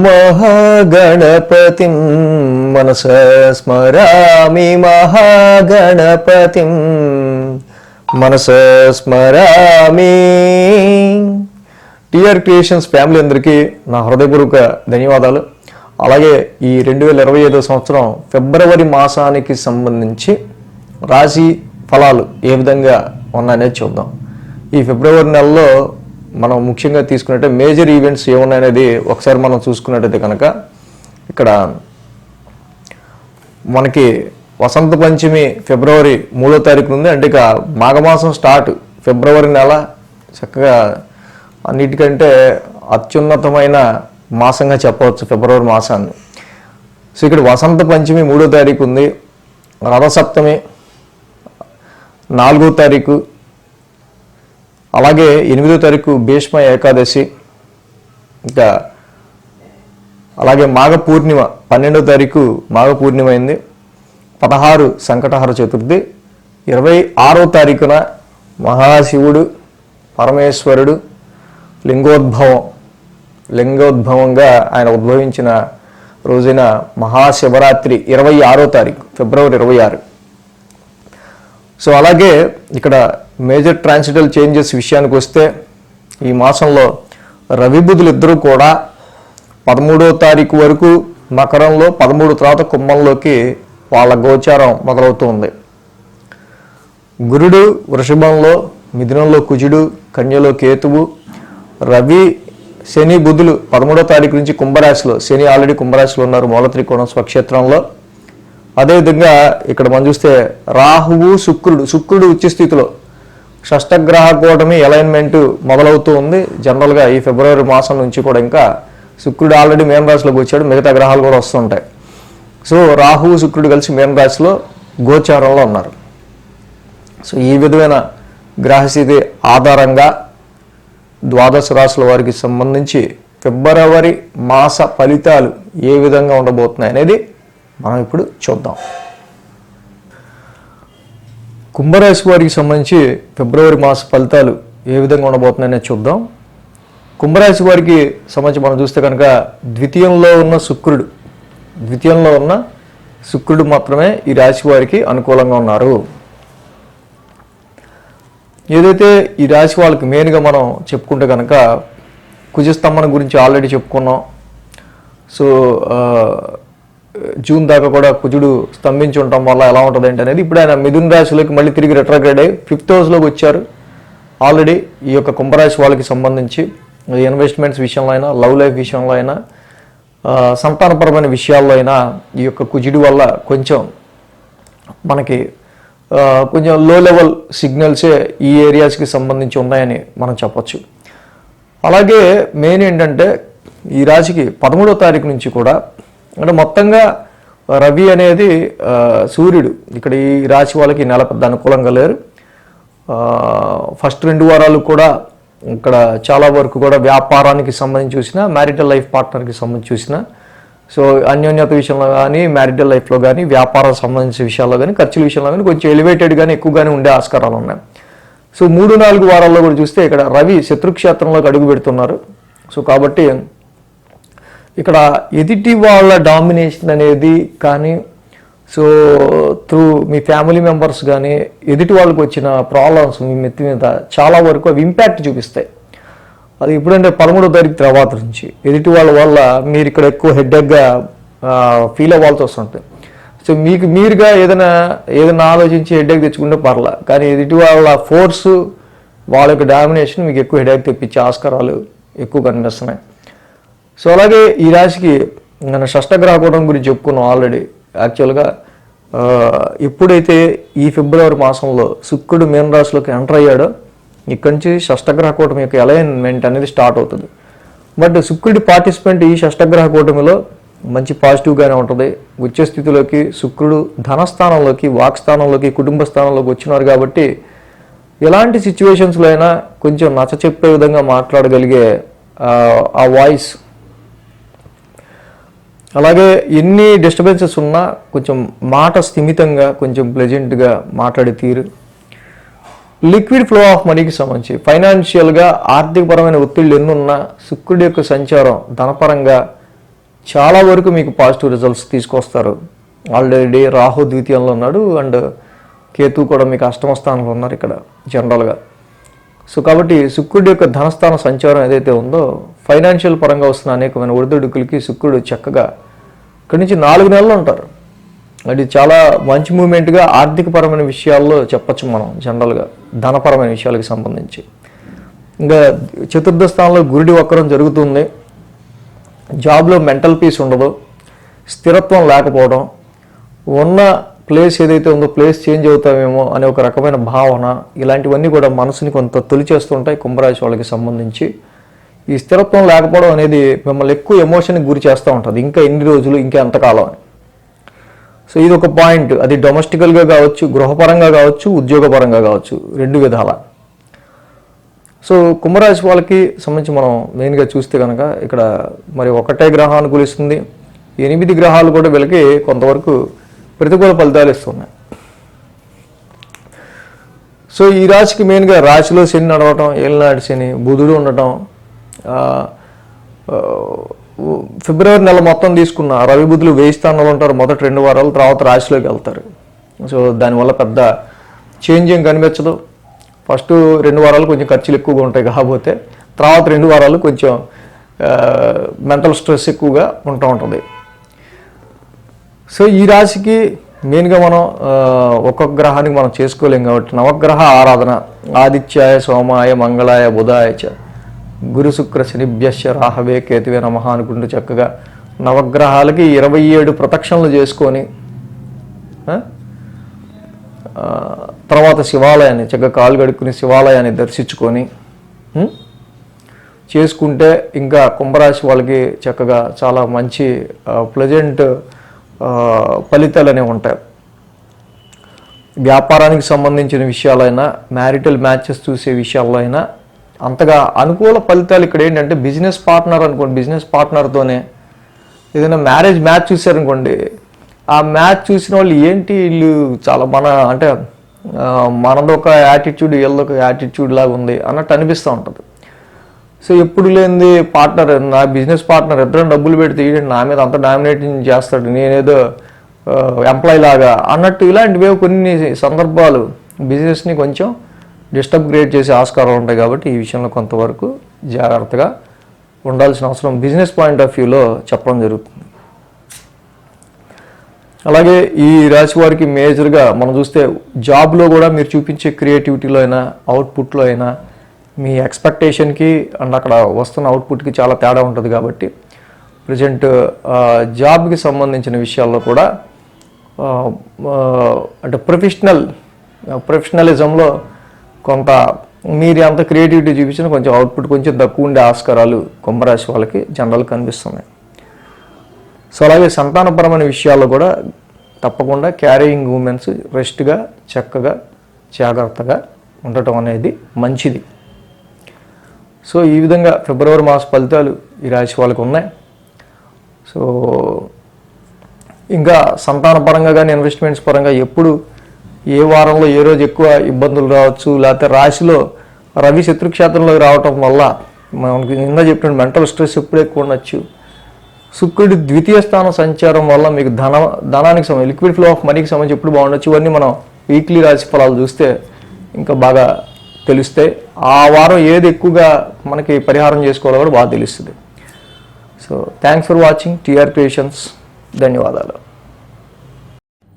మహాగణపతిం మనస స్మరామి మహాగణపతిం మనస స్మరామి. టిఆర్ క్రియేషన్స్ ఫ్యామిలీ అందరికీ నా హృదయపూర్వక ధన్యవాదాలు. అలాగే ఈ రెండు వేల ఇరవై ఐదో సంవత్సరం ఫిబ్రవరి మాసానికి సంబంధించి రాశి ఫలాలు ఏ విధంగా ఉన్నాయనేది చూద్దాం. ఈ ఫిబ్రవరి నెలలో మనం ముఖ్యంగా తీసుకున్నట్టే మేజర్ ఈవెంట్స్ ఏమున్నాయనేది ఒకసారి మనం చూసుకున్నట్టయితే కనుక ఇక్కడ మనకి వసంత పంచమి ఫిబ్రవరి మూడో తారీఖు ఉంది. అంటే ఇక మాఘమాసం స్టార్ట్ ఫిబ్రవరి నెల చక్కగా అన్నిటికంటే అత్యున్నతమైన మాసంగా చెప్పవచ్చు ఫిబ్రవరి మాసాన్ని. సో ఇక్కడ వసంత పంచమి మూడో తారీఖు ఉంది. రథసప్తమి నాలుగో తారీఖు అలాగే ఎనిమిదో తారీఖు భీష్మ ఏకాదశి ఇంకా అలాగే మాఘ పూర్ణిమ పన్నెండో తారీఖు మాఘ పూర్ణిమ అయింది. పదహారు సంకటహర చతుర్థి ఇరవై ఆరో తారీఖున మహాశివుడు పరమేశ్వరుడు లింగోద్భవం లింగోద్భవంగా ఆయన ఉద్భవించిన రోజున మహాశివరాత్రి ఇరవై ఆరో తారీఖు ఫిబ్రవరి ఇరవై ఆరు. సో అలాగే ఇక్కడ మేజర్ ట్రాన్సిటల్ చేంజెస్ విషయానికి వస్తే ఈ మాసంలో రవి బుధులు ఇద్దరూ కూడా పదమూడో తారీఖు వరకు మకరంలో పదమూడు తర్వాత కుంభంలోకి వాళ్ళ గోచారం మొదలవుతూ ఉంది గురుడు వృషభంలో మిథునంలో కుజుడు కన్యలో కేతువు రవి శని బుధులు పదమూడో తారీఖు నుంచి కుంభరాశిలో శని ఆల్రెడీ కుంభరాశిలో ఉన్నారు మూల త్రికోణం స్వక్షేత్రంలో. అదేవిధంగా ఇక్కడ మనం చూస్తే రాహువు శుక్రుడు శుక్రుడు ఉచ్చ స్థితిలో షష్టగ్రహ కూటమి అలైన్మెంట్ మొదలవుతూ ఉంది. జనరల్గా ఈ ఫిబ్రవరి మాసం నుంచి కూడా ఇంకా శుక్రుడు ఆల్రెడీ మేన్ రాశిలోకి వచ్చాడు. మిగతా గ్రహాలు కూడా వస్తుంటాయి. సో రాహువు శుక్రుడు కలిసి మేన్ రాశిలో గోచారంలో ఉన్నారు. సో ఈ విధమైన గ్రహస్థితి ఆధారంగా ద్వాదశ రాశుల వారికి సంబంధించి ఫిబ్రవరి మాస ఫలితాలు ఏ విధంగా ఉండబోతున్నాయి అనేది మనం ఇప్పుడు చూద్దాం. కుంభరాశి వారికి సంబంధించి ఫిబ్రవరి మాస ఫలితాలు ఏ విధంగా ఉండబోతున్నాయనేది చూద్దాం. కుంభరాశి వారికి సంబంధించి మనం చూస్తే కనుక ద్వితీయంలో ఉన్న శుక్రుడు ద్వితీయంలో ఉన్న శుక్రుడు మాత్రమే ఈ రాశి వారికి అనుకూలంగా ఉన్నారు. ఏదైతే ఈ రాశి వాళ్ళకి మెయిన్గా మనం చెప్పుకుంటే కనుక కుజస్తంభన గురించి ఆల్రెడీ చెప్పుకున్నాం. సో జూన్ దాకా కూడా కుజుడు స్తంభించి ఉండటం వల్ల ఎలా ఉంటుంది ఏంటి అనేది ఇప్పుడు ఆయన మిథున్ రాశిలోకి మళ్ళీ తిరిగి రిట్రాగ్రేడ్ అయ్యి ఫిఫ్త్ హౌస్లోకి వచ్చారు. ఆల్రెడీ ఈ యొక్క కుంభరాశి వాళ్ళకి సంబంధించి ఇన్వెస్ట్మెంట్స్ విషయంలో అయినా లవ్ లైఫ్ విషయంలో అయినా సంతానపరమైన విషయాల్లో అయినా ఈ యొక్క కుజుడి వల్ల కొంచెం మనకి కొంచెం లో లెవెల్ సిగ్నల్సే ఈ ఏరియాస్కి సంబంధించి ఉన్నాయని మనం చెప్పచ్చు. అలాగే మెయిన్ ఏంటంటే ఈ రాశికి పదమూడో తారీఖు నుంచి కూడా అంటే మొత్తంగా రవి అనేది సూర్యుడు. ఇక్కడ ఈ రాశి వాళ్ళకి నెల పెద్ద అనుకూలంగా లేరు. ఫస్ట్ రెండు వారాలు కూడా ఇక్కడ చాలా వరకు కూడా వ్యాపారానికి సంబంధించి చూసినా మ్యారిటల్ లైఫ్ పార్ట్నర్కి సంబంధించి చూసినా. సో అన్యోన్యత విషయంలో కానీ మ్యారిటల్ లైఫ్లో కానీ వ్యాపారం సంబంధించిన విషయాల్లో కానీ ఖర్చుల విషయంలో కానీ కొంచెం ఎలివేటెడ్ కానీ ఎక్కువగానే ఉండే ఆస్కారాలు ఉన్నాయి. సో మూడు నాలుగు వారాల్లో కూడా చూస్తే ఇక్కడ రవి శత్రుక్షేత్రంలోకి అడుగు పెడుతున్నారు. సో కాబట్టి ఇక్కడ ఎదుటి వాళ్ళ డామినేషన్ అనేది కానీ సో త్రూ మీ ఫ్యామిలీ మెంబర్స్ కానీ ఎదుటి వాళ్ళకి వచ్చిన ప్రాబ్లమ్స్ మీ మెత్తి మీద చాలా వరకు అవి ఇంపాక్ట్ చూపిస్తాయి. అది ఎప్పుడంటే పదమూడో తారీఖు తర్వాత నుంచి. ఎదుటి వాళ్ళ వల్ల మీరు ఇక్కడ ఎక్కువ హెడ్ఎక్గా ఫీల్ అవ్వాల్సి వస్తుంటుంది సో మీకు మీరుగా ఏదైనా ఏదైనా ఆలోచించి హెడ్ఎక్ తెచ్చుకుంటే పర్లా. కానీ ఎదుటి వాళ్ళ ఫోర్సు వాళ్ళ యొక్క డామినేషన్ మీకు ఎక్కువ హెడ్ఎక్ తెప్పించే ఆస్కారాలు ఎక్కువ కనిపిస్తున్నాయి సో అలాగే ఈ రాశికి నేను షష్టగ్రహకూటం గురించి చెప్పుకున్నాం ఆల్రెడీ. యాక్చువల్గా ఎప్పుడైతే ఈ ఫిబ్రవరి మాసంలో శుక్రుడు మీన రాశిలోకి ఎంటర్ అయ్యాడో ఇక్కడి నుంచి షష్టగ్రహ కూటమి యొక్క అలైన్మెంట్ అనేది స్టార్ట్ అవుతుంది. బట్ శుక్రుడి పార్టిసిపెంట్ ఈ షష్టగ్రహ కూటమిలో మంచి పాజిటివ్గానే ఉంటుంది. ఉచ్చ స్థితిలోకి శుక్రుడు ధనస్థానంలోకి వాక్స్థానంలోకి కుటుంబ స్థానంలోకి వచ్చినారు కాబట్టి ఎలాంటి సిచ్యువేషన్స్లో అయినా కొంచెం నచ్చ చెప్పే విధంగా మాట్లాడగలిగే ఆ వాయిస్ అలాగే ఎన్ని డిస్టర్బెన్సెస్ ఉన్నా కొంచెం మాట స్థిమితంగా కొంచెం ప్లెజెంట్గా మాట్లాడే తీరు. లిక్విడ్ ఫ్లో ఆఫ్ మనీకి సంబంధించి ఫైనాన్షియల్గా ఆర్థికపరమైన ఒత్తిళ్ళు ఎన్నున్నా శుక్రుడి యొక్క సంచారం ధనపరంగా చాలా వరకు మీకు పాజిటివ్ రిజల్ట్స్ తీసుకొస్తారు. ఆల్రెడీ రాహు ద్వితీయంలో ఉన్నాడు అండ్ కేతు కూడా మీకు అష్టమ స్థానంలో ఉన్నారు ఇక్కడ జనరల్గా సో కాబట్టి శుక్రుడి యొక్క ధనస్థాన సంచారం ఏదైతే ఉందో ఫైనాన్షియల్ పరంగా వస్తున్న అనేకమైన ఒడిదుడుకులకి శుక్రుడు చక్కగా ఇక్కడి నుంచి నాలుగు నెలలు ఉంటారు. అది చాలా మంచి మూమెంట్గా ఆర్థికపరమైన విషయాల్లో చెప్పచ్చు మనం జనరల్గా ధనపరమైన విషయాలకు సంబంధించి. ఇంకా చతుర్థ స్థానంలో గురుడి వక్రం జరుగుతుంది. జాబ్లో మెంటల్ పీస్ ఉండదు. స్థిరత్వం లేకపోవడం. ఉన్న ప్లేస్ ఏదైతే ఉందో ప్లేస్ చేంజ్ అవుతామేమో అనే ఒక రకమైన భావన ఇలాంటివన్నీ కూడా మనసుని కొంత తొలిచేస్తుంటాయి కుంభరాశి వాళ్ళకి సంబంధించి. ఈ స్థిరత్వం లేకపోవడం అనేది మిమ్మల్ని ఎక్కువ ఎమోషన్కి గురి చేస్తూ ఉంటుంది. ఇంకా ఎన్ని రోజులు ఇంకా ఎంతకాలం అని. సో ఇది ఒక పాయింట్ అది డొమెస్టికల్గా కావచ్చు గృహపరంగా కావచ్చు ఉద్యోగపరంగా కావచ్చు రెండు విధాల. సో కుంభరాశి వాళ్ళకి సంబంధించి మనం మెయిన్గా చూస్తే కనుక ఇక్కడ మరి ఒకటే గ్రహం అనుకూలిస్తుంది. ఎనిమిది గ్రహాలు కూడా వీళ్ళకి కొంతవరకు ప్రతికూల ఫలితాలు ఇస్తున్నాయి. సో ఈ రాశికి మెయిన్గా రాశిలో శని నడవటం ఏలినాటి శని బుధుడు ఉండటం ఫిబ్రవరి నెల మొత్తం తీసుకున్న రవి బుద్ధులు వేయి స్థానాలు ఉంటారు. మొదటి రెండు వారాలు తర్వాత రాశిలోకి వెళ్తారు. సో దానివల్ల పెద్ద చేంజ్ ఏం కనిపించదు. ఫస్ట్ రెండు వారాలు కొంచెం ఖర్చులు ఎక్కువగా ఉంటాయి కాకపోతే తర్వాత రెండు వారాలు కొంచెం మెంటల్ స్ట్రెస్ ఎక్కువగా ఉంటూ ఉంటుంది. సో ఈ రాశికి మెయిన్గా మనం ఒక్కొక్క గ్రహానికి మనం చేసుకోలేం కాబట్టి నవగ్రహ ఆరాధన ఆదిత్యాయ సోమాయ మంగళాయ బుధాయ చ గురు శుక్ర రాహవే కేతువే నమ అనుకుంటూ చక్కగా నవగ్రహాలకి ఇరవై ఏడు ప్రదక్షిణలు చేసుకొని తర్వాత శివాలయాన్ని చక్కగా కాలు గడుక్కుని శివాలయాన్ని దర్శించుకొని చేసుకుంటే ఇంకా కుంభరాశి వాళ్ళకి చక్కగా చాలా మంచి ప్లెజెంట్ ఫలితాలు అనేవి ఉంటాయి. వ్యాపారానికి సంబంధించిన విషయాలైనా మ్యారిటల్ మ్యాచెస్ చూసే విషయాల్లో అయినా అంతగా అనుకూల ఫలితాలు ఇక్కడ ఏంటంటే బిజినెస్ పార్ట్నర్ అనుకోండి బిజినెస్ పార్ట్నర్తోనే ఏదైనా మ్యారేజ్ మ్యాచ్ చూసారనుకోండి ఆ మ్యాచ్ చూసిన వాళ్ళు ఏంటి వీళ్ళు చాలా మన అంటే మనదొక యాటిట్యూడ్ వీళ్ళదొక యాటిట్యూడ్ లాగా ఉంది అన్నట్టు అనిపిస్తూ ఉంటుంది. సో ఎప్పుడు లేనిది పార్ట్నర్ నా బిజినెస్ పార్ట్నర్ ఇద్దరం డబ్బులు పెడితే నా మీద అంత డామినేటింగ్ చేస్తాడు నేనేదో ఎంప్లాయీ లాగా అన్నట్టు ఇలాంటివే కొన్ని సందర్భాలు బిజినెస్ని కొంచెం డిస్టర్బ్ క్రియేట్ చేసే ఆస్కారాలు ఉంటాయి కాబట్టి ఈ విషయంలో కొంతవరకు జాగ్రత్తగా ఉండాల్సిన అవసరం. బిజినెస్ పాయింట్ ఆఫ్ వ్యూలో చెప్పడం జరుగుతుంది. అలాగే ఈ రాశి వారికి మేజర్గా మనం చూస్తే జాబ్లో కూడా మీరు చూపించే క్రియేటివిటీలో అయినా అవుట్పుట్లో అయినా మీ ఎక్స్పెక్టేషన్కి అండ్ అక్కడ వస్తున్న అవుట్పుట్కి చాలా తేడా ఉంటుంది కాబట్టి ప్రజెంట్ జాబ్కి సంబంధించిన విషయాల్లో కూడా అంటే ప్రొఫెషనల్ ప్రొఫెషనలిజంలో కొంత మీరు ఎంత క్రియేటివిటీ చూపించినా కొంచెం అవుట్పుట్ కొంచెం తక్కువ ఉండే ఆస్కారాలు కుంభరాశి వాళ్ళకి జనరల్ కనిపిస్తున్నాయి. సో అలాగే సంతానపరమైన విషయాల్లో కూడా తప్పకుండా క్యారీయింగ్ ఉమెన్స్ రెస్ట్గా చక్కగా జాగ్రత్తగా ఉండటం అనేది మంచిది. సో ఈ విధంగా ఫిబ్రవరి మాస ఫలితాలు ఈ రాశి వాళ్ళకి ఉన్నాయి. సో ఇంకా సంతానపరంగా కానీ ఇన్వెస్ట్మెంట్స్ పరంగా ఎప్పుడు ఏ వారంలో ఏ రోజు ఎక్కువ ఇబ్బందులు రావచ్చు? లేకపోతే రాశిలో రవి శత్రుక్షేత్రంలోకి రావటం వల్ల మనకి నిన్న చెప్పిన మెంటల్ స్ట్రెస్ ఎప్పుడు ఎక్కువ ఉండొచ్చు? శుక్రుడి ద్వితీయ స్థాన సంచారం వల్ల మీకు ధన ధనానికి సంబంధించి లిక్విడ్ ఫ్లో ఆఫ్ మనీకి సంబంధించి ఎప్పుడు బాగుండొచ్చు? ఇవన్నీ మనం వీక్లీ రాశి ఫలాలు చూస్తే ఇంకా బాగా తెలుస్తాయి. ఆ వారం ఏది ఎక్కువగా మనకి పరిహారం చేసుకోవాలో కూడా బాగా తెలుస్తుంది. So thanks for watching TR creations ధన్యవాదాలు.